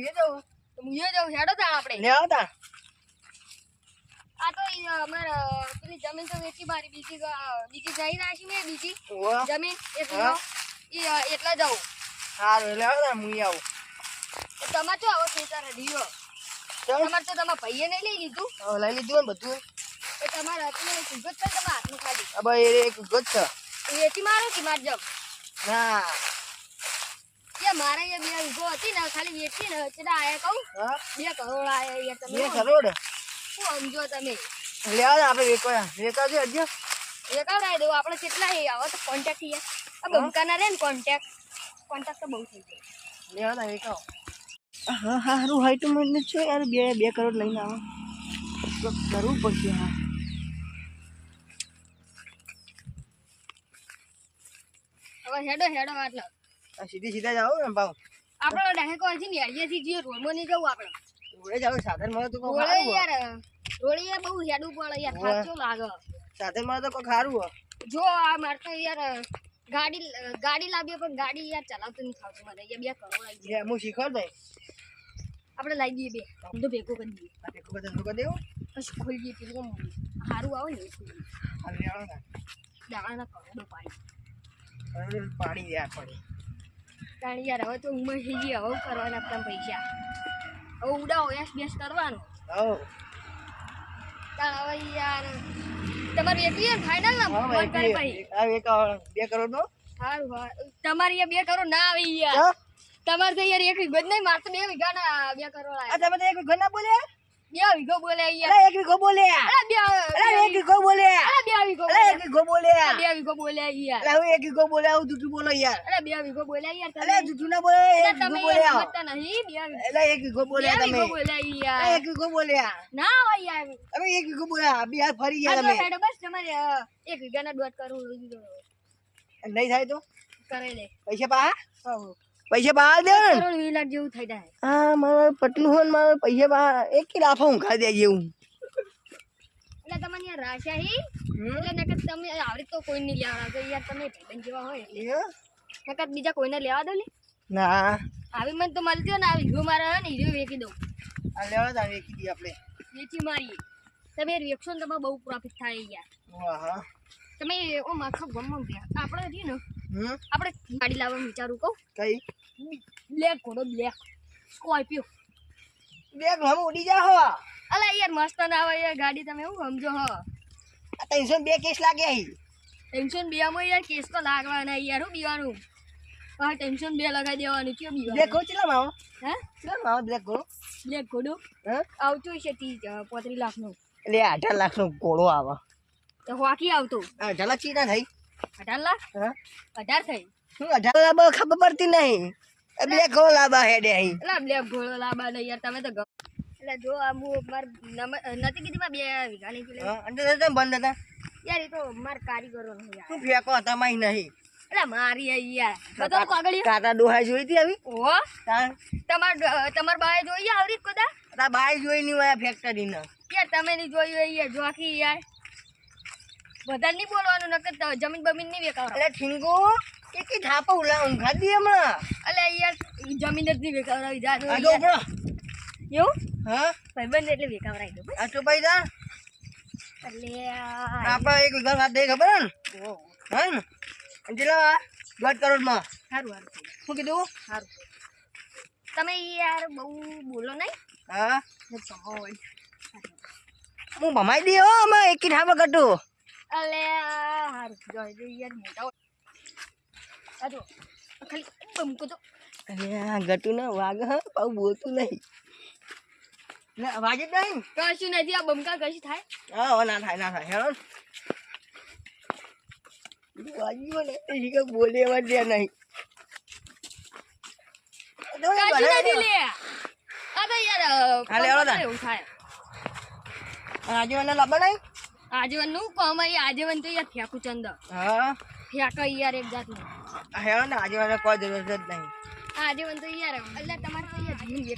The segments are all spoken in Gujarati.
ગરમ ખેતર તો જવું તો મુએ જવું હેડો તા આપણે. લે આવતા આ તો ઈ પેલી જમીન તો વેચી મારી બીજી બીજી જઈ નાખી મેં બીજી જમીન એક હા. ઈ જવું સારું લે આવતા મુએ આવું તો તો આવો. ખેતર ડીયો ચાલ તો તમારા ભાઈએ નહીં લઈ લીધું? લઈ લીધું ને બધું. એ તમારા તમે સુગત છે તમારા હાથમાં ખાલી. હવે એ એક ગજ છે. એથી મારો કે માર જમ? ના. એ મારે એ બે વીઘો હતી ને ખાલી વેચી ને આયા કહું. બે કરોડ આયા યાર તમે બે શું સમજો તમે? લે આપણે હજી? દઉં. આપણે કેટલા આવો તો કોન્ટેક્ટ થઈએ આ બંકાના રે ને કોન્ટેક્ટ કોન્ટેક્ટ તો બહુ થઈ જાય લે હા હા હારું હાઈટ મને છે યાર. બે બે કરોડ લઈને આવો. કરવું પડશે હા. હવે હેડો હેડો આટલો. સીધી સીધા જાઓ ને ભાવ આપણે ડાયરેક્ટ અહીંથી નેળિયેથી જઈએ રોડમાં નહીં જવું આપણે. રોડે જાવ સાધન મળે તો રોડે. યાર રોડે યાર બહુ હેડવું પડે યાર. થાચો લાગે. સાધન મળે તો કોઈ ખારું હોય. જો આ મારે તો યાર ગાડી ગાડી લાવીએ પણ ગાડી યાર ચલાવતું નહીં ખાવતું મને. યાર બે કરો જાય જે હું શીખવાડ દઈ આપણે લાવી દઈએ બે. તો ભેગો કરી દઈએ. ભેગો બધા લોકો દેવું? પછી ખોલી દઈએ પેલું સારું આવે ને દઈએ. ને. દાણાના કરોડો પાડી પાણી યાર પડે કારણ યાર હવે તો ઉંમર થઈ ગઈ હવે કરવાના આપણા પૈસા. હવે ઉડાવો યસ બેસ કરવાનું. હવે યાર તમારે એકલી ફાઇનલ ના ફોન કરે ભાઈ. બે કરોડ નો સારું હા બે કરોડ ના આવી યાર. તમારે તો યાર એક વીઘો જ નહીં મારે તો બે વીઘા ના બે કરોડ તમે તો એક વીઘો ના બોલ્યા? બે વીઘો બોલે અરે એક વીઘો બોલ્યા અરે બે અરે એક વીઘો બોલ્યા અરે બે વીઘો અરે એક વીઘો બોલ્યા બે વીઘો બોલે યાર અરે હું એક વીઘો બોલ્યા હું જૂઠું બોલો યાર. અરે બે વીઘો બોલે યાર તમે. જૂઠું ના બોલે એક વીઘો બોલ્યા સમજતા નહીં બે એટલે એક વીઘો બે બોલ્યા તમે. વીઘો બોલે યાર એક વીઘો બોલ્યા ના હોય યાર. તમે એક વીઘો બોલ્યા બે ફરી ગયા તમે. હેડો બસ તમારે એક વીઘાના કરોડ લઈ નહીં થાય તો? કરે લે પૈસા પા. પૈસા બહાર દે ને. લાખ જેવું થઈ જાય. હા મારે પટલું હોય ને પૈસા બહાર એક કિલો આફો ઊંઘા દે જેવું. એટલે તમને યાર રાશા હી? એટલે નકર તમે આવડી તો કોઈ નહીં લેવા તો યાર તમે ભાઈબંધ જેવા હોય એટલે. નકર બીજા કોઈને લેવા દો લે ના. આવી મને તો મળતી ને આ વીઘો મારા હોય ને હીરો વેચી દઉં. આ લેવા તા વેચી આપણે. વેચી મારી તમે વેચશો ને તમારે બહુ પ્રોફિટ થાય યાર. વાહ. તમે ઓ આખા ગમમાં આપણે રહ્યું ને. આપણે ગાડી લાવવાનું વિચારું કહું. કઈ? બ્લેક ઘોડો બ્લેક. સ્કોર્પિયો. બે ઘમ ઉડી જા હો. અલે યાર મસ્ત ના આવે યાર ગાડી તમે એવું સમજો હો. ત્રણસો બે કેસ લાગે અહીં ટેન્શન બે માં યાર કેસ તો લાગવાના યાર હું બીવાનું. હા ટેન્શન બે લગાવી દેવાનું કયો બ્લેક ઘોડો ચલા માવો? હે? ચલા માવો બ્લેક ઘોડો? બ્લેક ઘોડો? હા? આવતું છે ત્રીસ પોત્રીસ લાખનું. એટલે અઢાર લાખ નો ઘોડો આવે. તો હોકી આવતું. અઢાર લાખ ચીના થઈ? અઢાર લાખ? હા? અઢાર થઈ. શું અઢાર લાખ ખબર પડતી નહીં. બ્લેક ઘો લાબા હેડે અહીં. એટલે બ્લેક ઘોડો લાબા નહીં યાર તમે તો એટલે જો આ હું માર નથી કીધી માં બે વીઘા નહીં પેલી અંદર હતા બંધ હતા. યાર એ તો માર કારીગરો નહીં યાર. શું ફેંકો હતા નહીં. એટલે મારી આ યાર. બતાવો કાગળિયો કાતા દોહા જોઈ હતી આવી? ઓ તમાર તમાર બાય જોઈ આવરી કદા તા બાઈ જોઈ નહીં હોય ફેક્ટરી ને યાર તમે નહીં જોઈ હોય યાર જોખી યાર. બધા નહીં બોલવાનું નકર જમીન બમીન નહીં વેકાવ એટલે ઠીંગો એ કે થાપા ઉલા ઊંઘા દી હમણાં. અલે યાર જમીન જ નહીં વેકાવરાવી જા આ જો ઉપડો. એવું? હા? ભાઈબંધ એટલે વેકાવરાઈ દો આ તો ભાઈ જા. અલે આપા એક ઉધાર વાત દે ખબર ને? ને હે ને? કેટલા દોઢ કરોડમાં સારું સારું શું કીધું? સારું તમે યાર બહુ બોલો નહીં? હા. હું ભમાઈ. દે હો અમે એક થાપા કટું અલે હારું જોઈ દે યાર મોટા હોય. આ જો ખાલી બમકો તો અરે આ ગટુ ને વાગ હા? પાછું બોલતું નહીં. ના વાગે જ નહીં. કશું નથી આ બમકા કશું થાય? હા ના થાય ના થાય. હેરો વાગ્યું ને એ બોલે એવા દે નહીં. કશું નથી લે. આ તો યાર હા, લે, આવડો તાન. એવું થાય. આજે મને લાવવા નહીં? આજીવનનું કોમ આજીવન તો યાર ફેંકું ચંદ. હા. ફેંકો યાર એક જાતનું. હેરો ને આજે મને કોઈ જરૂર જ નહીં. આજીવન તો યાર એટલે તમારે તો યાર જમીન દો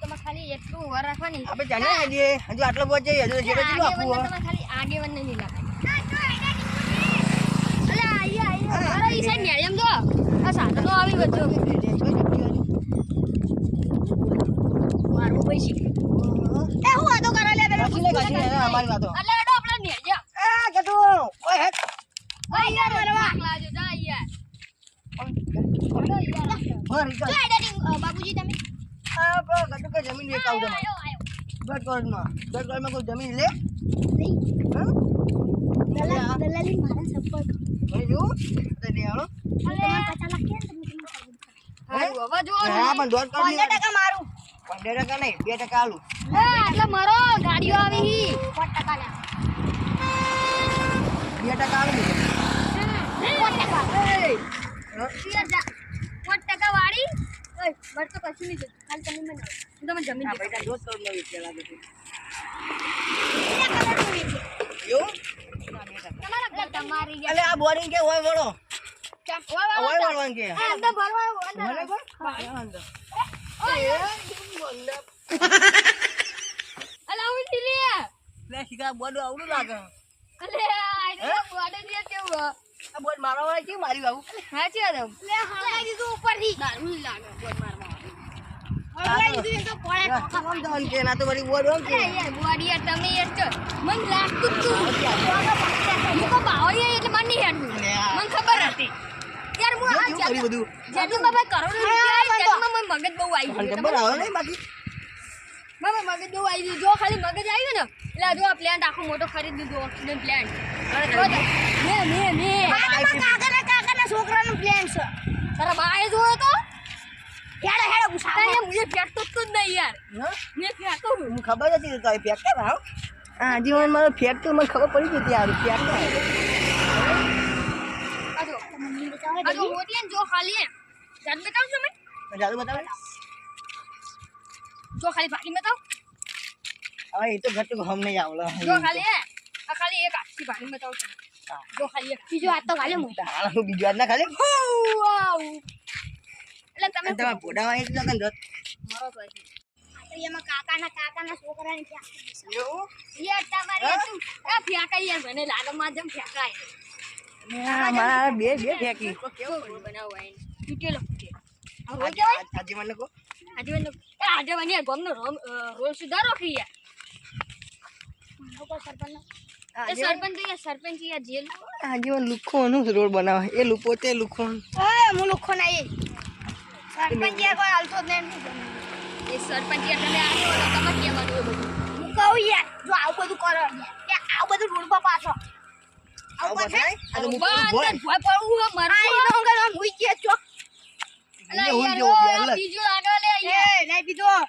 તમારે ખાલી એટલું વાર રાખવાની. આપણે જાણે હજી હજુ આટલો પહોંચે હજુ જેટલો જેટલું આપવું તમારે ખાલી આગેવાન ને નહીં લાગે જો હું અમારી વાતો. યાર મરવા લાજો જા કર. બાબુજી તમે જમીન વેચાવું. આયો આયો કરોડમાં. દોઢ કરોડમાં કોઈ જમીન લે? દલાલ મારા સંપર્ક તો જો હા, પણ દોઢ કરોડ ની- ટકા મારું પંદર ટકા નહીં, બે ટકા આલું. એટલે મારો ગાડીઓ આવી ટકા બે ટકા આલું. ટકા. વાળી. ઓય તો કશું નહીં ખાલી તમે મને હું જમીન પૈસા તારે દોઢ કરોડનો વેચી લાગે છે. તમારા અલે આ બોરિંગ કે હોય વળો. હોય વળવાનું અંદર ભરવાનું, અંદર. હા, લે. આવડું લાગે. અલે, આ એને બોડે જે કેવું બોર્ડ મારવા વાળા કેમ મારી બાબુ સાચી વાત. લે, હળગાઈ દીધું ઉપરથી. દારૂ લાગે બોલ મારવા વાળું. દીધું તો પોળે ઠોકા આમ કે ના તો વળી બોર્ડ આમ કે બોડી યાર, તમે યાર ચો. મને લાગતું તું. હું તો બાવળિયા એટલે મને નહીં હેડવું. મને ખબર હતી. યાર, હું આ કેવું બધું જેટલું બાબા કરોડો રૂપિયા આવે, મને મગજ બહુ આવી ગયું. જબ્બર આવે બાકી બાબા મગજ બહુ આવી ગયું. જો ખાલી મગજ આવ્યું ને એટલે જો આ પ્લાન્ટ આખો મોટો ખરીદી દીધો ઓક્સિજન પ્લાન્ટ મે મે. કાકાના કાકાના છોકરાનો પ્લાન છે તારા બાએ જોયો તો? હેડો હેડો મુજે ફેંકતો જ જ નહીં યાર. હા? મે ફેંકો હું ખબર હતી કે તારે ફેંક હા. જીવન મારો ફેંક તો મને ખબર પડી ગઈ હતી યાર ફેંક કેમ આજો આજો જો ખાલી જાત બતાવ છો મેં. જાદુ બતાવે? જો ખાલી ભાગી બતાવ. હવે એ તો ઘટું હમ નહીં આવલો જો ખાલી ખાલી એક આખી ભાગી બતાવું છો. જો ખાલી બીજો હાથ તો ખાલી હું હાલ હું બીજું ના ખાલી. વાવ એટલે તમે અને તમારે ભોડાવા લગન રથ મારો તો એમાં કાકાના કાકાના છોકરાને ફેંકી યાર તમારે શું? આ ફેંકાય યાર મને લાગે માં જેમ ફેંકાય મારા બે બે ફેંકી કેવો બનાવો તૂટેલો હવે આજે કેવાય આજે મને કહો આજે મને આજે મને યાર ગમનો રોમ રોલ સુધારો ખી યાર. એ સરપંચ યાર સરપંચ યાર લુખોનું રોડ બનાવે એ લુખો તે લુખો. એ હું લુખો ના એ. સરપંચ યાર કોઈ હાલતો જ નહીં એ સરપંચ યાર તમે આ તમે કહેવાનું એ બધું. હું કહું યાર જો આવું બધું કરો કે આવું બધું રોડ પર પાછો. આવું બતાય આ તો મુકું ભોય ભોય પડવું હે આ અલા યાર ગયો, ઓ, બીજું લે યાર નહીં બીજો આ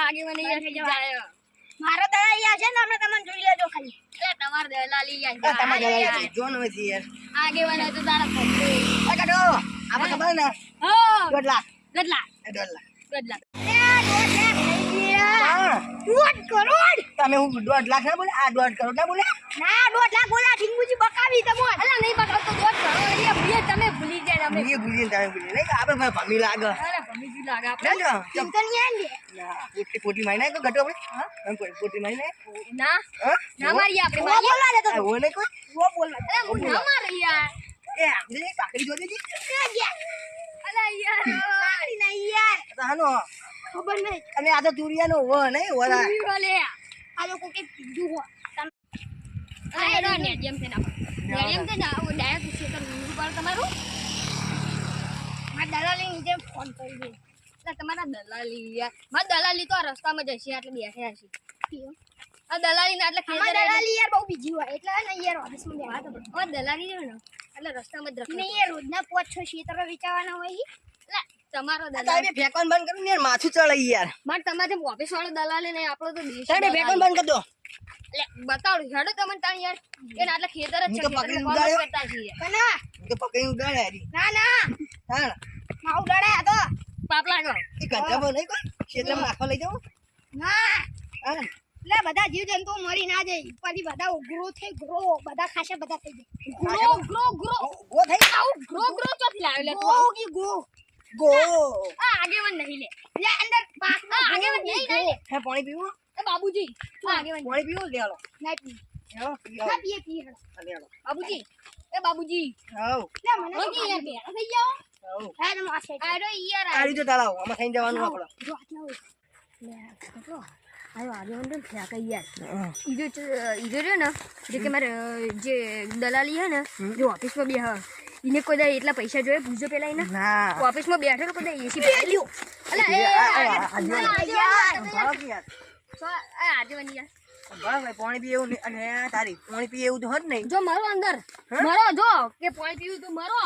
આગે મને યાર જાય મારો આ છે ને આપણે તમને જોઈ લેજો ખાલી. એટલે તમાર દલાલી યાર. તમારે જરા યાર. જોન હોય યાર. આગે મને તો તારા પપ્પુ આ કાઢો. આપણે ખબર ને? હા. દોઢ લાખ ગદલા એ દોઢ લાખ ગદલા હા. દોઢ કરોડ તમે હું દોઢ લાખ ના બોલે આ દોઢ કરોડ ના બોલે ના દોઢ લાખ બોલા ઠીંગુજી બકાવી તમો અલા નહીં બકાવતો દોઢ કરોડ એ ભૂલી તમે ભૂલી જાય અમે. એ ભૂલી તમે ભૂલી. નહીં આપણે ભાઈ ભમી લાગે. અરે ભમીજી લાગે આપણે. ના ચિંતા નહીં આલે ના પોટલી પોટલી મારી નાખ તો ઘટો આપણે. હા? પોટલી મારી નાખ? ના. ના મારી આપણે મારી બોલવા દે તો નહીં કોઈ? વો બોલવા અરે હું ના મારી યાર. એ આપણે કાકડી જોઈ દીધી અલા યાર. કાકડી ના યાર. તો હાનો. ખબર નહીં. અને આ તો તુરિયાનો હો નહીં ઓલા આ લોકો કે હો તમ એનો નેડિયમ છે ના નેડિયમ છે ના ડાયરેક્ટ છે પાડ તમારું. મારા દલાલી નીચે ફોન કરી દે. એટલે તમારા દલાલી યાર. મારા દલાલી તો આ રસ્તામાં જશે એટલે બેઠા છે. આ દલાલી ના એટલે ખેતર દલાલી યાર બહુ બીજી હોય. એટલે ને યાર ઓફિસમાં બેઠા તો ઓ દલાલી ને એટલે રસ્તામાં જ રખડતો. નહીં યાર રોજના પોચ છ ખેતરો વિચારવાના હોય એટલે તમારો દલાલ. ભેકોન બંધ કરો ને માથું ચડાઈ યાર. માર તમારે ઓફિસ વાળો દલાલ નહીં આપણો તો દેશ તમે ભેકોન બંધ કરી દો. એટલે બતાડું હેડો તમને તાણ યાર. એને આટલા ખેતર જ છે તો પકડીને ઉડાડ્યો. કરતા છીએ. કના તો પકડી ઉડાડ્યા ના ના. હા માઉ ઉડાડ્યા તો પાપ લાગો એ કંટાળો નહીં કોઈ? ક્ષેત્રમાં નાખવા લઈ જાવ ના. એટલે બધા જીવ જંતુ મરી ના જાય. પછી બધા ઉગ્રો થઈ ગ્રો બધા ખાશે બધા થઈ જાય. ગ્રો ગ્રો ગ્રો ગો થઈ. ગ્રો ગ્રો ચોથી લાવે લે તો. ગો આવું? ગો. આ આગેવાન નહીં લે. લે અંદર આ આગેવાન નહીં લે. હે પાણી પીવું? એ બાબુજી આ આગેવાન. પાણી પીવું? લે હાલો. નહીં પી. ના આવો. પીએ પીએ. હા, લે હાલો. બાબુજી એ બાબુજી. આવો લે મને તો યાર બેરા થઈ જાઓ. આવો હા તો માસે આરો યાર આ રીતે તળાવ આમાં થઈને જવાનું આપણે. જો આટલા હોય. કેટલો આયો આજે મને ફેંકા યાર હા. ઈજો ઈજો રહ્યો ને જે કે મારે જે દલાલી હે ને જો ઓફિસમાં બે હા એને કોઈ દે એટલા પૈસા જોઈએ પૂછજો પેલા એને? ઓફિસમાં બેઠો કોઈ દે એસી બેઠેલો અલા એ આ- આ- આ- આજે- આ- યાર, આજે- ભાવ કે યાર. સો- આ આજેવાની યાર ભાવ ભાઈ, પાણી પી એવું અને તારી પાણી પી એવું તો હોત નહીં. જો મરો અંદર. મરો જો કે પાણી પીવું તો મરો.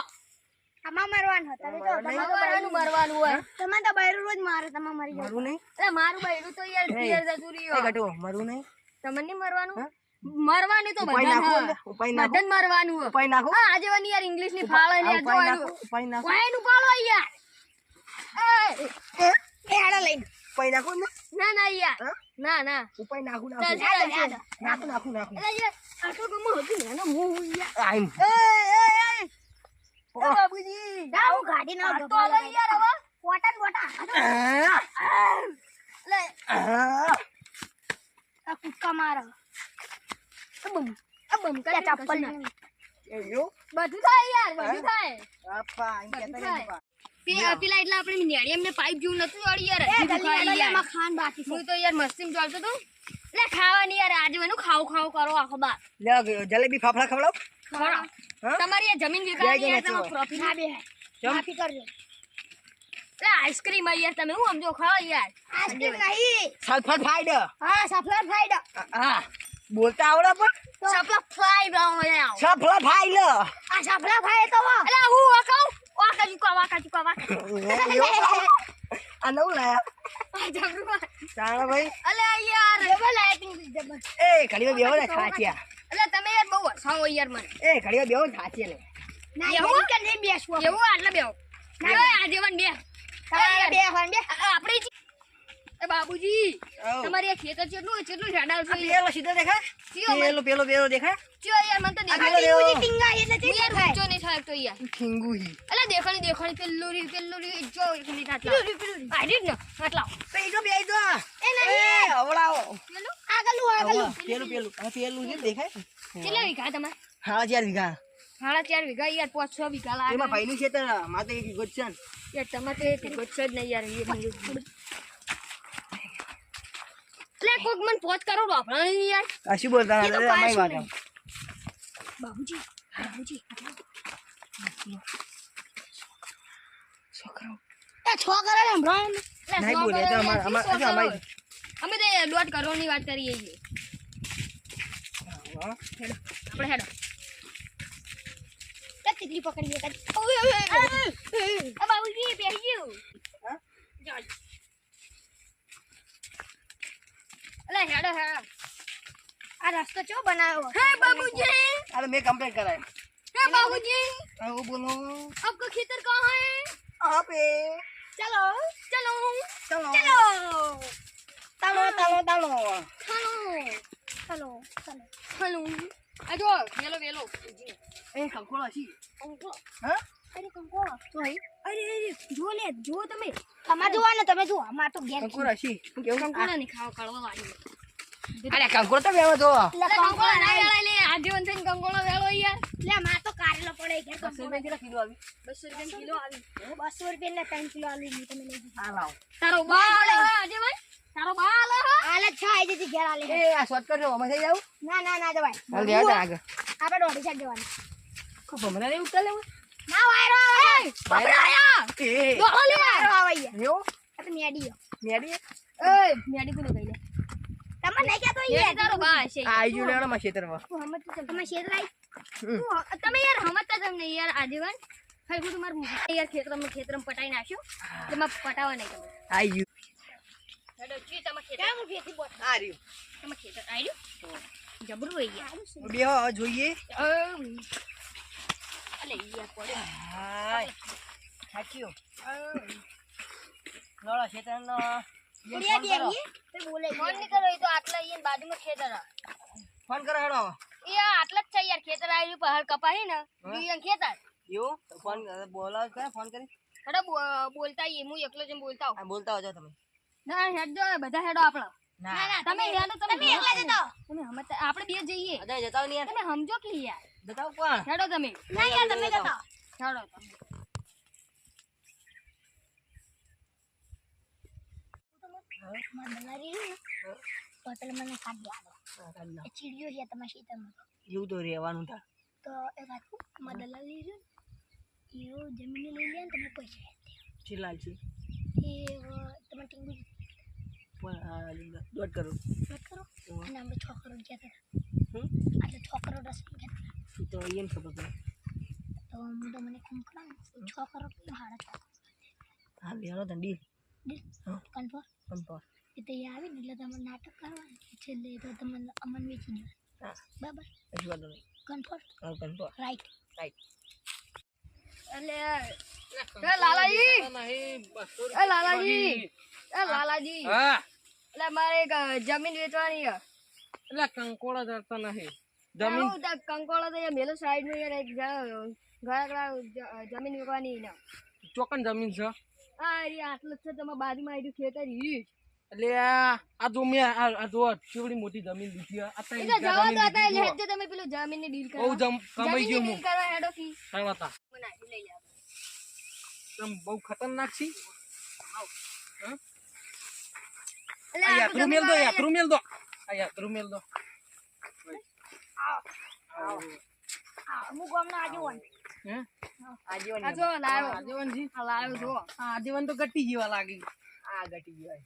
તમા મરવાનું હતા. તમે તો મરવાનું મરવાનું. હોય. તમે તો બૈરું રોજ મારે તમે મરી જાય મારું નહીં? મારું બૈરું તો યાર એ. પિયર જતું એ ગટુ, મરવું નહીં. તમને નહીં મરવાનું? મરવાનું તો ઉપાય બધા નાખો ને, ઉપાય નાખો. બધાને મરવાનું ઉપાય નાખો. હા આજે વાની યાર ઇંગ્લિશની ફાળે આ લે ઉપાય નાખો કોઈનું પાડો યાર. એ, એડા લઈ ઉપાય નાખો ને. ના ના યાર. ના ના. ઉપાય નાખું નાખું. નાખું નાખું નાખું. યાર આટલો ગમો હતું ને મોં યાર આઈમ એ બાબુજી ના હું ગાડી ના તો લઈ યાર હવે. કોટન કોટા લે આ. આ કૂદકા મારો. આ બમ આ બમ કરે ચપ્પલ ના બધું થાય યાર બધું થાય. બાપા, અહીં થાય. નહીં પે- પેલા એટલે આપણે નેડી એમને પાઇપ જેવું નતું અડી યાર. ખાન બાકી છે. હું તો યાર મસ્તીમ ચાલતો તો લે ખાવાની યાર આજે મને ખાવ ખાવ કરો આખો બા લે જલેબી ફાફડા ખવડાવ. ખવડાવ. તમારી આ જમીન જણા યાર તમે પ્રોફિટ ના બે? માફી કરજો. લે આઈસ્ક્રીમ આ યાર તમે હું સમજો ખાવ યાર. આઈસ્ક્રીમ નહીં. સલ્ફર ફાઈડ હા સફલર ફ્રાઈડ હા. બોલતા આવડે પણ? સપલા ફ્લાય બ્રાઉન યાર સફર લ. આ સફલા ફ્રાઈડ તો વા અલા હું વાકાઉ વાકા ચુકા વાકા ચુકા વાકા આ નવું લાયા. આ જબરું તાણા ભાઈ અલે યાર ડબલ લાઇટિંગ ડબલ એ ઘડીઓ બેહો ને ખાચિયા એટલે તમે યાર બહુ હસાવો યાર મને. એ ઘડીઓ બેહો ને ખાચિયા લે ના એવું? એવું કે નહીં બેસવું? એવું આટલે બેહો. આજે વન બે આપણે એ બાબુજી તમારી આ ખેતર કેટલું કેટલું ઝાડા છે. પેલો સીધો દેખાય? ચિયો પેલો પેલો પેલો દેખાય? ચિયો યાર મને તો દેખાય. પેલો આ ટીંગા એટલે હું યાર થાય? ઊંચો નહીં થાય તો યાર. ટીંગુ હી અલા દેખાણી દેખાણી પેલું રી પેલું રી જો એક મિનિટ પેલું આ રીત ને આટલા. તો ઈ તો બે દો એ નહીં. એ હવડાવો પેલું? આગલું આગલું. પેલું પેલું. આ પેલું ને દેખાય? કેટલા વીઘા તમારે? હા ચાર વીઘા. સાડા ચાર વીઘા યાર પાંચ છ વીઘા લાગે. એમાં ભાઈનું છે તો માતે એક વીઘો છે યાર તમારે તો એક વીઘો જ છે જ નહીં યાર એ મને એટલે કોક મને પોચ કરો વાપરવાની યાર આ શું બોલતા એ તો હતા? અમારી પાછું વાત બાબુજી બાબુજી છોકરાઓ એ છોકરા ને ભ્રમ એટલે નહીં સો બોલે, કરો તો યાર, અમાર- શું સો અમાર- કરો? અમે તો દોઢ કરોડની વાત કરીએ છીએ હા. હેડો આપણે હેડો તે તીકડી પકડી લે આ બાબુજી બેસી ગયું હા? એટલે હેડો હેડો આ રસ્તો ચો બનાવ્યો હે બાબુજી અરે મેં કમ્પ્લીટ કરાય હે બાબુજી હું બોલો આપકો ખેતર કહા હે આપે ચલો ચલો ચલો ચલો તાલો તાલો તાલો તાલો તાલો તાલો તાલો આ જો વેલો વેલો એ કંકોળો છે કંકોળો હા અરે કંકોળો તો અરે અરે જો લે જો તમે તમારે જોવા ને તમે જુઓ અમાર તો ઘેર કંકોળો છી કેવું? કંકોડા ની ખાવા કાઢવા વાળી. અરે કંકોળો તો બેવો તો. એટલે ના વેળાય લે આજીવન થઈને કંકોડો વેળો યાર. લે માં તો કારેલો પડે ઘેર બસો રૂપિયા કેટલા કિલો આવી? 200 રૂપિયા કિલો આવી. 200 રૂપિયા ને 3 કિલો આલુ ની તમે લઈ આ લાવ. તારો બા આલે હે આજીવન તારો બા આલે છ આઈ જતી ઘેર આલે એ આ શોર્ટ કરજો અમે થઈ જાવ? ના ના ના જવાય. હાલ દે આગળ. આપણે દોઢી સાઈડ જવાનું. ખૂબ મને નહીં ઉતર લેવું ના વાયરો આવે બાયરો આયા એ. દોડો લે વાયરો આવે યો આ તો મેડી મેડી? એ મેડી કોને કહી લે? તમે નહીં કહેતો એ યાર તારો બા છે. આ આઈ જોડે માં. ખેતરમાં તું હમત તો તમે શેર લાઈ તમે યાર હમતતા તમને યાર આજીવન ખાલી ખોટું મારું યાર ખેતરમાં ખેતરમાં પટાઈ નાખ્યો. તેમાં પટાવા નહીં તમે આઈ ગયું. હેડો જી તમે ખેતર. કેમ ભેથી બોટ આ રહ્યું. તમે ખેતર આવ્યું જબરું હોય યાર. બે જોઈએ. પડે. હાય. નોળા ખેતરનો તે બોલે ફોન કરો એ તો આટલા ઈ બાજુમાં ખેતર આ. ફોન કરો હેડો. એ આટલા જ છે યાર ખેતર આવ્યું પહાડ કપાઈ ને ઈ ખેતર. એવું? ફોન બોલાવ કરે ફોન કરી. હેડો બોલતા હું એકલો જઈને બોલતા આવું. આ બોલતા હોજો તમે. ના હેડજો બધા હેડો આપણો. ના. તમે હેડો તમે એકલા જતો તમે હમત આપણે બે જઈએ. અરે જતા નહીં તમે સમજો કે યાર. જતાવ કોણ? હેડો તમે. ના યાર તમે બતાવો હેડો તો એવું રહેવાનું થાય તો એ રાખું મારા દલાલી રહ્યું ને એવો લઈ લે તમે પૈસા છે. એ તમે ટીંગુ દોઢ કરોડ. વાત કરો હમ. અને આપણે છ કરોડ ગયા હતા હમ? એટલે છ કરોડ રસમ ગયા હતા તો એને ખબર પડે તો હું તો મને કોમ કરાવું. છ કરોડ સાડા છ. કરોડ હા લેવાનો તને ડીલ. કન્ફર્મ કન્ફર્મ એ તો આવી ને એટલે તમારે નાટક કરવાનું છેલ્લે તો તમને અમન વેચી દો હા. બરાબર? હજી વાંધો નહીં. કન્ફર્મ હા કન્ફર્મ રાઈટ રાઈટ એટલે એ લાલાજી! એ લાલાજી! એ લાલાજી! હા. એટલે મારે એક જમીન વેચવાની એટલે કંકોડા જડતા નહીં જમીન કંકોળો તો મેલો સાઈડનું યાર એક જ- ઘણા જમીન વેચવાની ને ચોકન જમીન છે? આ આટલું જ છે તમે બાજુમાં આવી ખેતર ઈ એટલે આ જો મેં આ જો કેવડી મોટી જમીન લીધી આ તો જવા જમીન જુઓ. હેડજો તમે પેલું જમીનની ડીલ બહુ જમ કમાઈ ગયો હું. કરવા હેડો કી. સારા હતા લઈ લે તમ બહુ ખતરનાક છી? આપણું યાત્રુ મેલ દો યાત્રુ મેલ દો. આ યાત્રુ મેલ દો હા અમુક ગામના આગેવાન હે આજીવન તો ગટી જેવા લાગી જીવાય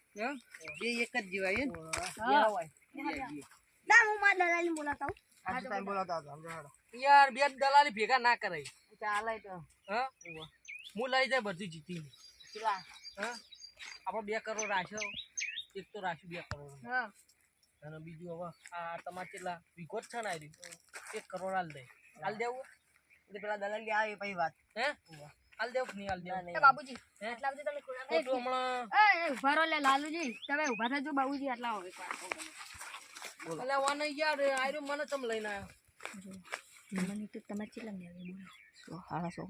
બે એક જ જેવા હે જેવા હોય ના હું મારા દલાલી બે દલાલી ભેગા ના કરાય ચાલે હું લઈ જાય બધું જીતી આપણે બે કરોડ રાખ્યો એક તો રાખ્યું બે કરોડ અને બીજું હવે આ તમારે કેટલા વીઘો જ છે ને આરી એક કરોડ હાલ દે. હાલ દેવું? એટલે પેલા દલાલ આવે પછી વાત. હે? હાલ દેવું નહીં હાલ દેવું? એ બાબુજી એટલા બધા તમે ખોટું હમણાં? એ ઊભા રહો લે લાલુજી તમે ઊભા થજો બાબુજી આટલા હોય એટલે વાને યાર આર્યો મને તમે લઈને આવ્યો મને તો તમારે કેટલા મેળવે બોલો. સો હાડા સો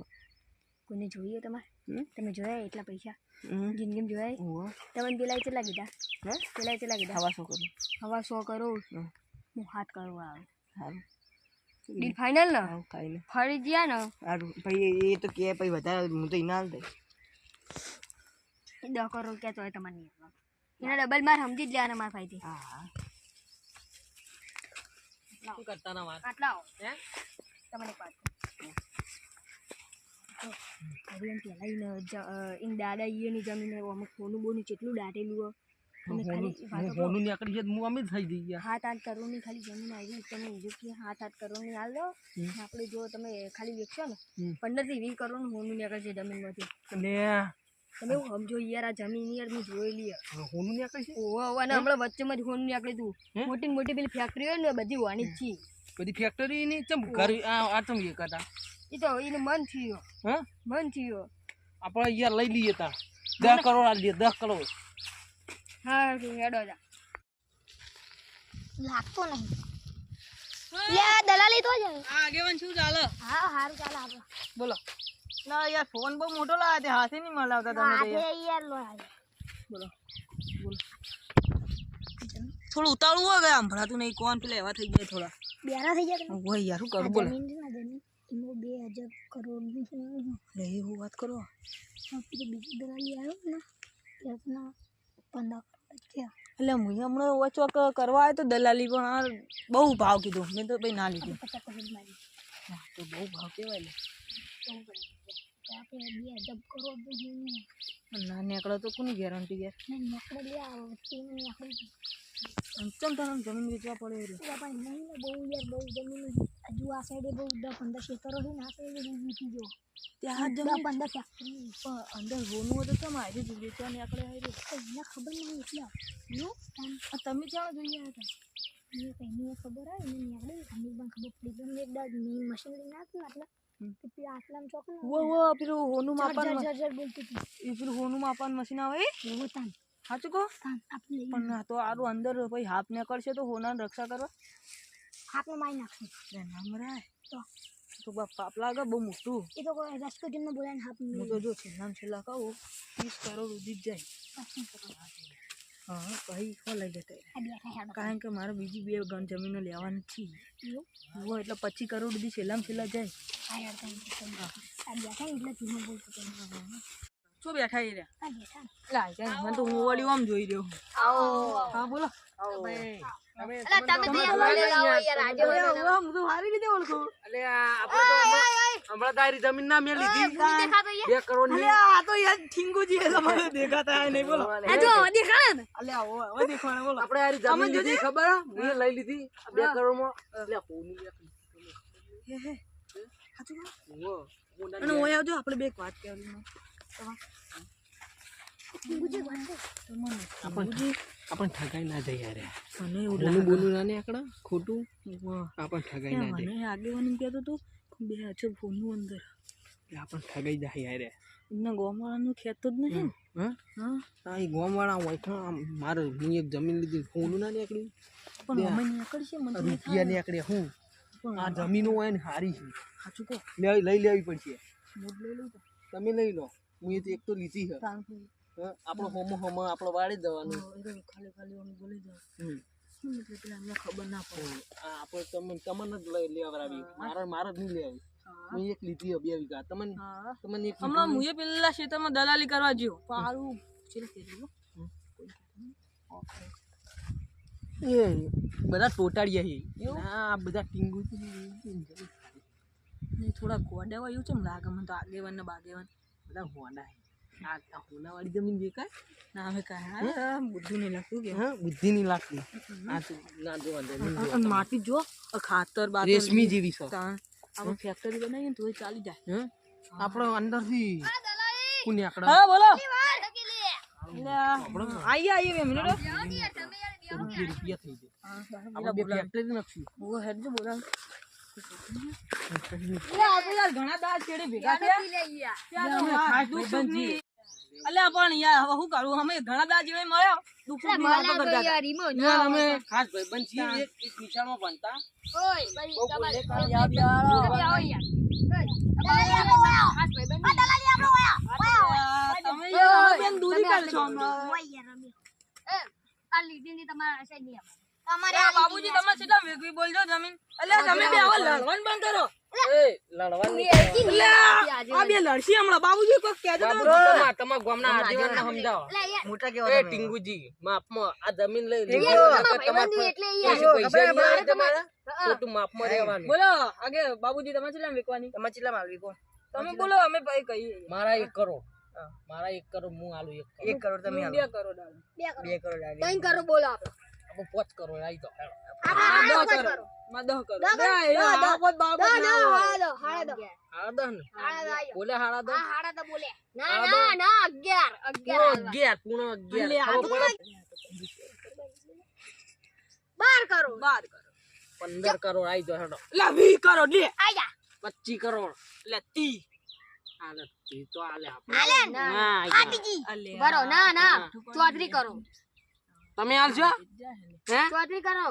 કોઈને જોઈએ તમારે? હમ? તમે જોયા એટલા પૈસા? હમ જિંદગી જોયા તમને તમે પેલા કેટલા કીધા હે પેલા કેટલા કીધા હવા સો કરું હવા સો કરું હું હાથ કરવા આવે સારું ડીલ ફાઇનલ ને આવું ફરી ગયા ને સારું ભાઈ એ તો કે ભાઈ વધારે હું તો ઇનાલ દઈ દસ કરોડ ક્યાં તો તમારે નહીં એના ડબલ માર સમજી જ લેવાના મારા ભાઈથી હા હા શું કરતા ના માર આટલા હે તમને એક વાત દાદા જમીન અમુક બોનું કેટલું દાટેલું હોય. તમે ખાલી વાતો કરો. હોનું નીકળી છે હું અમે થઈ જઈ હાથ આઠ કરોડની ખાલી જમીન આવી તમે ઇજિપ્તની હાથ આઠ કરોડની હાલ દો. આપણે જો તમે ખાલી વેચશો ને પંદરથી વીસ કરોડ હોનું નીકળશે જમીનમાંથી. અને તમે સમજો યાર આ જમીન યાર મેં જોયેલી છે. હોનું નીકળી છે? ઓહો અને હમણાં વચ્ચેમાં જ હોનું નીકળ્યું તું. મોટી મોટી પેલી ફેક્ટરી હોય ને બધી હોવાની જ છે બધી ફેક્ટરી ની ચમ ઘર આ આ ચમ એ કરતા? એ તો એને મન થયો. હા? મન થયો. આપણે યાર લઈ લઈએ તા. દસ કરોડ આ લઈએ દસ કરોડ. હા હેડો જા. લાગતો નહીં. લે દલાલી તો જ આવે. આગેવાન શું ચાલે? હા સારું ચાલે આપણે બોલો. ના યાર ફોન બહુ મોટો લાવ્યા તે હાથે નહીં મલાવતા તમે તો યાર. યાર લો આવે બોલો. થોડું ઉતાળું હોય ગયા ભરાતું નહીં કોણ પેલા એવા થઈ ગયા થોડા. બેરા થઈ જાય હોય યાર શું કરું બોલે. એમાં બે હજાર કરોડની લે એવું વાત કરો. પેલી બીજી દલાલી આવ્યો ને ત્યાંના પંદર કરોડ થયા. એટલે હું હમણાં વચો કરવા આવ્યો તો દલાલી પણ બહુ ભાવ કીધું. મેં તો ભાઈ ના લીધું. પચાસ કરોડ મારી. હા, તો બહુ ભાવ કહેવાય આપણે બે તો છે ને ના નીકળે તો કોની ગેરંટી યાર? નકડે લે આવો આખડી આમ ચમ તને જમીન વેચવા પડે પૂરા પણ નહીં ને બહુ યાર બહુ જમીન હજુ આ સાઈડે બહુ દસ પંદર ખેતરો છે ને આ સાઈડે બહુ વીતી ગયો ત્યાં જમીન? પંદર ફેક્ટરી પણ અંદર હોનું હોય તો આવી જ વેચવા નીકળે આવી એને ખબર નહીં એટલે. આ તમે ક્યાં જોઈએ હતા મને કઈ ખબર આવે ને નીકળે. ખબર પડી ગઈ એક દાદ મેં મશીન લઈને. તો પેલા આટલામાં ચોક ને પેલું હોનું એ પેલું હોનું માપવાનું મશીન આવે એ? તાન. સાચું કહો? પણ આ તો આરું અંદર ભાઈ હાફ નીકળશે તો હોનાની રક્ષા કરવા? આપણે મારી નાખશું. લે ના તો? તો બાપ પાપ લાગે બહુ મોટું. એ તો કોઈ રસ્કો જેમને બોલાવીને હાફ હું તો જો છેલ્લા છેલ્લા કહું ત્રીસ કરોડ ઉધી જ જાય. હા પછી શું લઈ લેતા કારણ કે મારે બીજી બે ગણ જમીનો લેવાની છે. એવું? એટલે પચીસ કરોડ બી છેલ્લામાં છેલ્લા જાય. આ બેઠા એ રહ્યા. આ બેઠા લા ક્યાં મને તો હું વળી આમ જોઈ રહ્યો. આવો. હા બોલો. તમે તમે તો યાર મળેલા હોય યાર હું તો સારી રીતે ઓળખું. અલે આપણે તો હમણાં- હમણાં તારી જમીન ના મેં લીધી. બે કરોડની આ તો યાર ઠીંગુજી છે. તમારે દેખાતા હે નહીં બોલો. આ જો દેખાય ને. અલે આવો હવે દેખાણે બોલો. આપણે આરી જમીન લીધી ખબર? હે? મેં લઈ લીધી. બે કરોડમાં આપણે બે વાત કહેવાની આપણને ઠગાઈ ના જઈ યાર મને એવું બોલું બોલું ના આકડા? ખોટું? આપણ ઠગાઈ ના જાય મને આગેવાની કહેતો તો બે છે ફોનનું અંદર. આપણ ઠગાઈ જાય યાર એમના ગોમાળાનું ખેતો જ નહીં હા? હા. એ ગોમવાળા હોય તો આમ મારો હું એક જમીન લીધી હોનું ના નીકળ્યું? પણ અમે નીકળશે મને રૂપિયા નીકળે હું? આ જમીનો હોય ને હારી છે. સાચું કહો. લઈ લેવી પડશે. તમે લઈ લો. હું તો એક તો લીધી. હા, આપણો હોમો હોમો આપણો વાળી દેવાનું. ખાલી ખાલી અમે બોલી અમને ખબર ના પડે. આપણે તમને તમને જ લઈ લેવડાવી મારે મારે જ નહીં લેવી. હા. મેં એક લીધી બે વીઘા. તમને તમને એક હમણાં હું એ પેલા ખેતરમાં દલાલી કરવા જ્યો. કરી એ બધા ટોટાડ્યા છે આ બધા ટીંગુ થોડા ગોડા એવું ચમ લાગે મને તો આગેવાન ને બાગેવાન. બધા હોના આ હોનાવાળી જમીન દેખાય ના હવે કાંઈ બુદ્ધું નહીં લાગતું કે હા બુદ્ધિ નહીં લાગતી આ ના. અને માટી જો ખાતર બાતર રેશમી જેવી છે આપણે ફેક્ટરી બનાવીએ ને તો એ ચાલી જાય હે આપણો અંદરથી નીકળે હા બોલો આઈએ આઈએ બે મિનિટ રૂપિયા થઈ જાય આપણે બે ફેક્ટરી નાખશું ઓ હેડ જો બોલા અલ્યા પણ યાર હવે શું કરું અમે ઘણા દાસ જેવા મળ્યા. દુઃખ અમે ખાસ ભાઈબંધ છીએ એક નિશાળમાં ભણતા. તમે દૂરી લીધી ની તમારા બાબુજી તમે કેટલા વેગવી બોલજો જમીન? અલ્યા તમે બે હવે લડવાનું બંધ કરો. એ લડવાની અલ્યા આ બે લડશી હમણાં. બાબુજી કોઈ કહેજો તો તમારા તમારા ગામના આગેવાનને સમજાવો. મોટા એ ટીંગુજી માપમાં આ જમીન લઈ લીધી. ભાઈબંધુ એટલે યાર પછી પૈસા નહીં આવે તમારે? ખોટું માપમાં રહેવાનું. બોલો તમે કેટલા વેકવાની? તમે કેટલા માલવી કો તમે બોલો અમે ભાઈ કહીએ. મારા એક કરોડ. મારા એક કરોડ હું આલું એક કરોડ. તમે બે કરોડ બે કરોડ ત્રણ કરો બોલો આપણે આપણે પાંચ કરોડ આવી તો આ દહ કરોડમાં દહ કરોડ બે, એ આ પોત બાબત ના હોય. હાડા દો હાડા દો હાડા દહ ને? હાડા દો આયો. બોલે હાડા દહ? હા હાડા દો બોલે. ના ના ના અગિયાર. પૂરો અગિયાર અગિયાર પૂરો અગિયાર. લે, આ ખબર પડે? બાર કરો. બાર કરોડ પંદર કરોડ આવી તો હેડો. લા વી કરોડ લે. આયા. પચીસ કરોડ. લે તી. આલે ઈ તો આલે આપણે. હાલે ના, ના આઈ ગયા. બીજી. અલે બરો ના ના. ચોત્રી કરો. તમે આલશો હે. ચોત્રી કરો.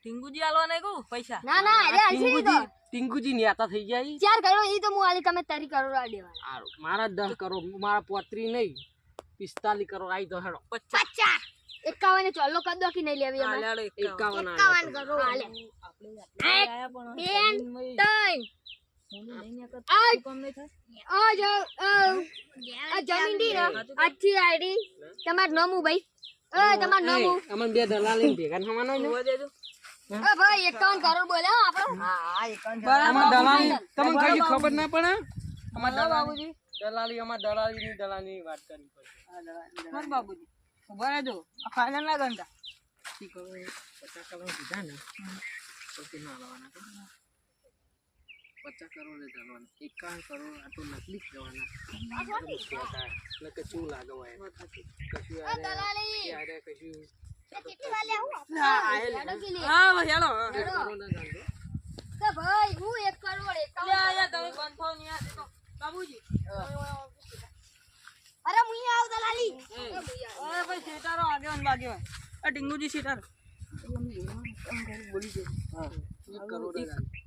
ટીંગુજી આલવા કહું? પૈસા. ના ના અરે હલસી તો ટીંગુજી ટીંગુજી નેતા થઈ જાય ચાર કરો ઈ તો હું આલી તમે તારી કરો આ દેવા. મારા દસ કરો મારા પોત્રી નહીં. પિસ્તાલી કરો આઈ તો હેડો. પચાસ. એકાવન ને ચોલ્લો કર દો કે નહીં લેવી અમે આલે એકાવન તો. કરો. હાલે આયા પણ બેન આ જમીન દી ને આજથી આઈડી તમારું નામું ભાઈ? અમને બે દલાલી ભેગા થવાના ને? જોવા દેજો એ ભાઈ એકાવન કરોડ બોલે હો આપણો. અમાર દલાલી તમને કઈ ખબર ના પડે? અમાર દલાલી દલાલી અમાર દલાલી ની દલાલી ની વાત કરવી પડે બાબુજી. ઊભા રહેજો. ફાઇનલ ના ગણતા પચાસ કરોડ કીધા ને. પછી ના લાવવાના તો. પચાસ કરોડ જ હાલવાના એકાવન કરોડ આ તો નકલી જ જવાના. એટલે કે શું કશું યારે કશું? વાર લેવું હા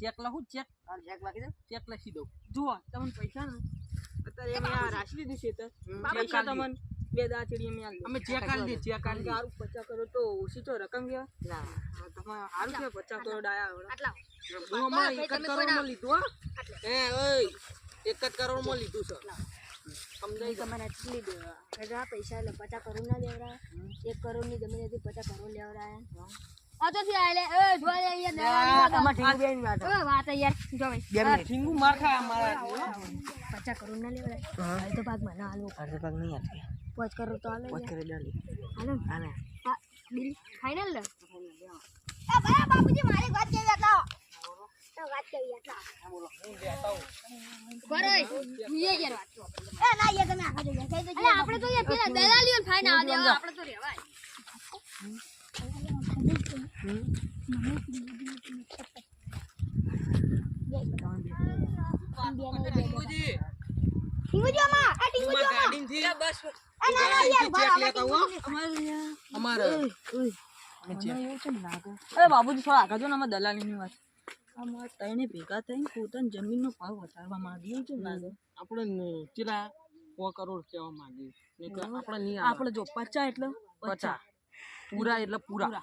ચેક લખું ચેક ચેક લખી દો ચેક લખી દઉં જુઓ તમને પૈસા ને. અત્યારે અમે આ રાશિ લીધું છે પૈસા તમને બે દા ચડી અમે આલી. અમે ચેક આલી દે ચેક આલી. હારું પચાસ કરો તો ઓછી તો રકમ કહેવાય ના. તમે હારું છે પચાસ કરોડ આયા આટલા. હું અમારે એક જ કરોડમાં લીધું હે. ઓય એક જ કરોડમાં લીધું છે. ગયું? તમારે દેવા પૈસા એટલે પચાસ કરોડ ના લેવડાય એક કરોડની જમીન હતી પચાસ કરોડ લેવડાય એ વાત એ વાત ના હા. બિલ ને? એ બાપુજી મારી વાત કેવી હતા? તો વાત કેવી હતા? બરોય ઈએ યાર વાત. એ ના યાર તમે આખા જગ્યા કઈ તો આપણે તો યાર પેલા દલાલીઓ ફાઇન આવા દેવા આપણે તો રેવાય બાબુજી થોડા આગળ ને અમે દલાલીની વાત અમારે ત્રણે ભેગા થઈને પોતાની જમીનનો ભાવ વધારવા માંગીએ છે લાગે આપણે ચીલા સો કરોડ કહેવા માંગીએ આપણે આપણે જો પચા એટલે પચાસ પૂરા એટલે પૂરા.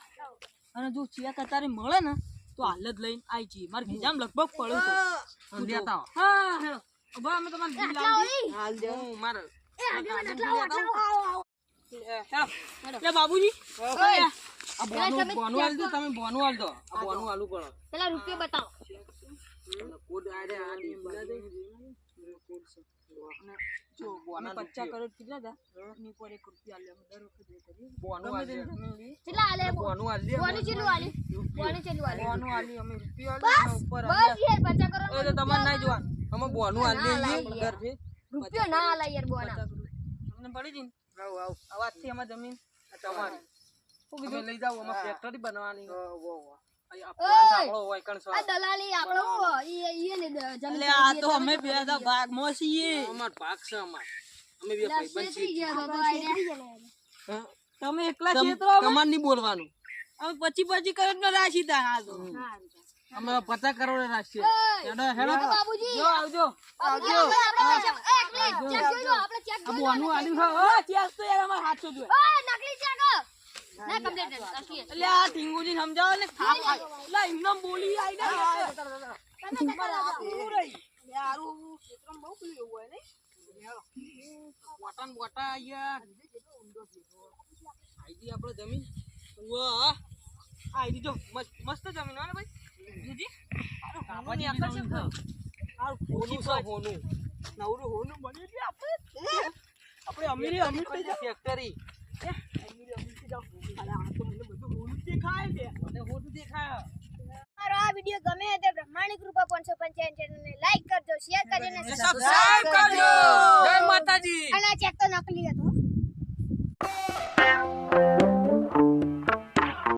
અને જો ચિયા કતારે મળે ને તો હાલ જ લઈને આવી જઈએ. મારે ભેજામ લગભગ પડ્યો તો. લેતા. હા? હેલો ઊભા અમે તમારે બિલ લાવી હાલ દે હું મારે લે બાબુજી. આ બોનું બોનું હાલ દો તમે બોનું હાલ દો. આ બોનું હાલું પડો. પેલા રૂપિયા બતાવો. કોડ આરે આ દીપડા દે કોડ છે અને જો બોના પચાસ કરોડ કીધા હતા. એની પર એક રૂપિયા લે દર વખતે કરીએ બોનું હાલ કેટલા આલે? બોનું હાલ દે ચેલું આલી. કોની ચેલું આલી? બોનું આલી. અમે રૂપિયા આલી. ઉપર બસ યાર પચાસ કરોડ એ તમારે નહીં જોવાનું. અમે બોનું હાલ દે ઘરથી રૂપિયો ના આલે યાર બોના. તમને પડી જઈને આવ આવ. આ વાતથી અમારી જમીન. તમારી. લઈ જાવ અમારે ફેક્ટરી બનાવવાની. અહીં આ ઓય! plant આપણો હોય કણ આ દલાલી આપણો ઈ ઈ ને જમીન આ તો અમે ભેગા ભાગમાં છીએ અમાર ભાગ છે અમાર. અમે બે ભાઈબંધ શેઠી છીએ ગયા તો તો આઈડિયા હા? તમે એકલા ક્ષેત્રો નહીં બોલવાનું. અમે પછી પછી કરોડ નો રાશી તા આ તો અમે પચાસ કરોડ રાખીએ હેડો હેડો. બાબુજી જો આવજો. આવજો. આપણે આપણે ચેક ચેક જોઈ લો આપણે ચેક જોઈ લો બોનું આલ્યું છે. તો યાર અમાર હાથો જોય નકલી ચેક ના કમ્પ્લીટ એટલે આ ટીંગુજી સમજાવો ને થાપ એટલે એમને બોલી આઈ ને. તમારે રહી? યારું ક્ષેત્રમાં બહુ પેલું હોય નહીં? બોટા ને યાર આઈડી આપણે જમીન. વાહ આ દીજો મસ્ત મસ્ત જમીન હોય ને ભાઈ. જીજી કાપાની આકર્ષક જમીન છે. આ હોનું છે હોનું? નવરું હોનું બને આપણે આપણે અમીરી અમીર થઈ ફેક્ટરી મારો આ વીડિયો ગમે તો બ્રહ્માણી કૃપા પાંચસો પંચાવન ચેનલને લાઈક કરજો શેર કરજો અને સબસ્ક્રાઇબ કરજો. જય માતાજી. અને ચેક તો નકલી હતો.